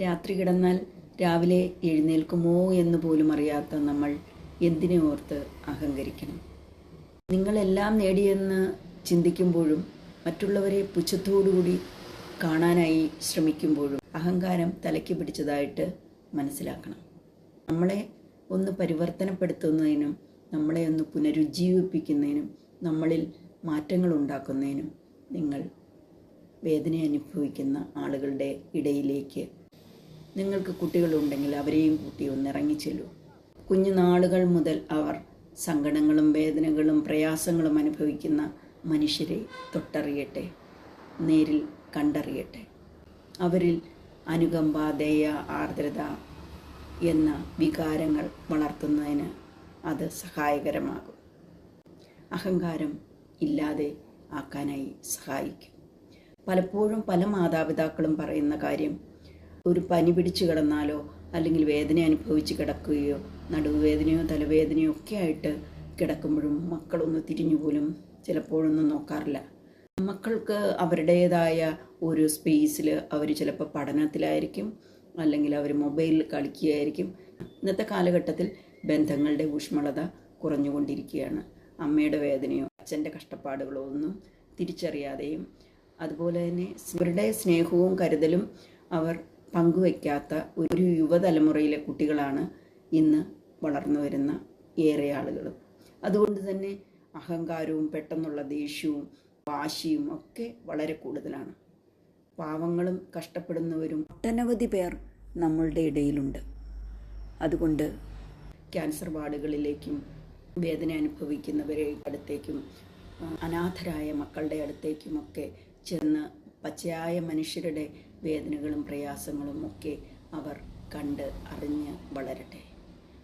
രാത്രി കിടന്നാൽ രാവിലെ എഴുന്നേൽക്കുമോ എന്ന് പോലും അറിയാത്ത നമ്മൾ എന്തിനെ ഓർത്ത് അഹങ്കരിക്കണം? നിങ്ങളെല്ലാം നേടിയെന്ന് ചിന്തിക്കുമ്പോഴും മറ്റുള്ളവരെ പുച്ഛത്തോടുകൂടി കാണാനായി ശ്രമിക്കുമ്പോഴും അഹങ്കാരം തലയ്ക്ക് പിടിച്ചതായിട്ട് മനസ്സിലാക്കണം. നമ്മളെ ഒന്ന് പരിവർത്തനപ്പെടുത്തുന്നതിനും നമ്മളെ ഒന്ന് പുനരുജ്ജീവിപ്പിക്കുന്നതിനും നമ്മളിൽ മാറ്റങ്ങൾ ഉണ്ടാക്കുന്നതിനും നിങ്ങൾ വേദന അനുഭവിക്കുന്ന ആളുകളുടെ ഇടയിലേക്ക് നിങ്ങൾക്ക് കുട്ടികളുണ്ടെങ്കിൽ അവരെയും കൂട്ടി ഒന്ന് കുഞ്ഞു കുഞ്ഞുനാളുകൾ മുതൽ അവർ സങ്കടങ്ങളും വേദനകളും പ്രയാസങ്ങളും അനുഭവിക്കുന്ന മനുഷ്യരെ തൊട്ടറിയട്ടെ നേരിൽ കണ്ടറിയട്ടെ. അവരിൽ അനുകമ്പ ദയ ആർദ്രത എന്ന വികാരങ്ങൾ വളർത്തുന്നതിന് അത് സഹായകരമാകും. അഹങ്കാരം ഇല്ലാതെ ആക്കാനായി സഹായിക്കും. പലപ്പോഴും പല മാതാപിതാക്കളും പറയുന്ന കാര്യം ഒരു പനി പിടിച്ചു കിടന്നാലോ അല്ലെങ്കിൽ വേദന അനുഭവിച്ച് കിടക്കുകയോ നടുവേദനയോ തലവേദനയോ ഒക്കെ ആയിട്ട് കിടക്കുമ്പോഴും മക്കളൊന്ന് തിരിഞ്ഞു പോലും ചിലപ്പോഴൊന്നും നോക്കാറില്ല. മക്കൾക്ക് അവരുടേതായ ഒരു സ്പേസിൽ അവർ ചിലപ്പോൾ പഠനത്തിലായിരിക്കും അല്ലെങ്കിൽ അവർ മൊബൈലിൽ കളിക്കുകയായിരിക്കും. ഇന്നത്തെ കാലഘട്ടത്തിൽ ബന്ധങ്ങളുടെ ഊഷ്മളത കുറഞ്ഞുകൊണ്ടിരിക്കുകയാണ്. അമ്മയുടെ വേദനയോ അച്ഛന്റെ കഷ്ടപ്പാടുകളോ ഒന്നും തിരിച്ചറിയാതെയും അതുപോലെ തന്നെ ഇവരുടെ സ്നേഹവും കരുതലും അവർ പങ്കുവയ്ക്കാത്ത ഒരു യുവതലമുറയിലെ കുട്ടികളാണ് ഇന്ന് വളർന്നു വരുന്ന ഏറെ ആളുകളും. അതുകൊണ്ട് തന്നെ അഹങ്കാരവും പെട്ടെന്നുള്ള ദേഷ്യവും വാശിയും ഒക്കെ വളരെ കൂടുതലാണ്. പാവങ്ങളും കഷ്ടപ്പെടുന്നവരും ഒട്ടനവധി പേർ നമ്മളുടെ ഇടയിലുണ്ട്. അതുകൊണ്ട് ക്യാൻസർ വാർഡുകളിലേക്കും വേദന അനുഭവിക്കുന്നവരെ അടുത്തേക്കും അനാഥരായ മക്കളുടെ അടുത്തേക്കുമൊക്കെ ചെന്ന് പച്ചയായ മനുഷ്യരുടെ വേദനകളും പ്രയാസങ്ങളും ഒക്കെ അവർ കണ്ട് അറിഞ്ഞ് വളരട്ടെ.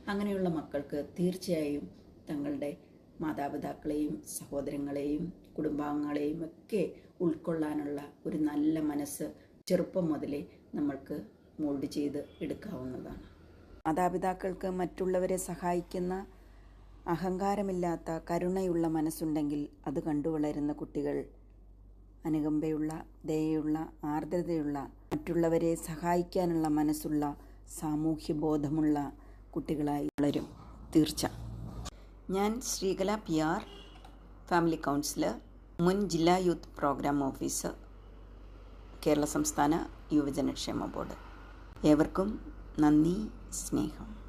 അങ്ങനെയുള്ള മക്കൾക്ക് തീർച്ചയായും തങ്ങളുടെ മാതാപിതാക്കളെയും സഹോദരങ്ങളെയും കുടുംബാംഗങ്ങളെയും ഒക്കെ ഉൾക്കൊള്ളാനുള്ള ഒരു നല്ല മനസ്സ് ചെറുപ്പം മുതലേ നമ്മൾക്ക് മോൾഡ് ചെയ്ത് എടുക്കാവുന്നതാണ്. മാതാപിതാക്കൾക്ക് മറ്റുള്ളവരെ സഹായിക്കുന്ന അഹങ്കാരമില്ലാത്ത കരുണയുള്ള മനസ്സുണ്ടെങ്കിൽ അത് കണ്ടുവളരുന്ന കുട്ടികൾ അനുകമ്പയുള്ള ദയയുള്ള ആർദ്രതയുള്ള മറ്റുള്ളവരെ സഹായിക്കാനുള്ള മനസ്സുള്ള സാമൂഹ്യ ബോധമുള്ള കുട്ടികളായി വളരും. തീർച്ച. ഞാൻ Sreekala P R family counsellor മുൻ ജില്ലാ യൂത്ത് പ്രോഗ്രാം ഓഫീസർ കേരള സംസ്ഥാന യുവജനക്ഷേമ ബോർഡ്. ഏവർക്കും നന്ദി സ്നേഹം.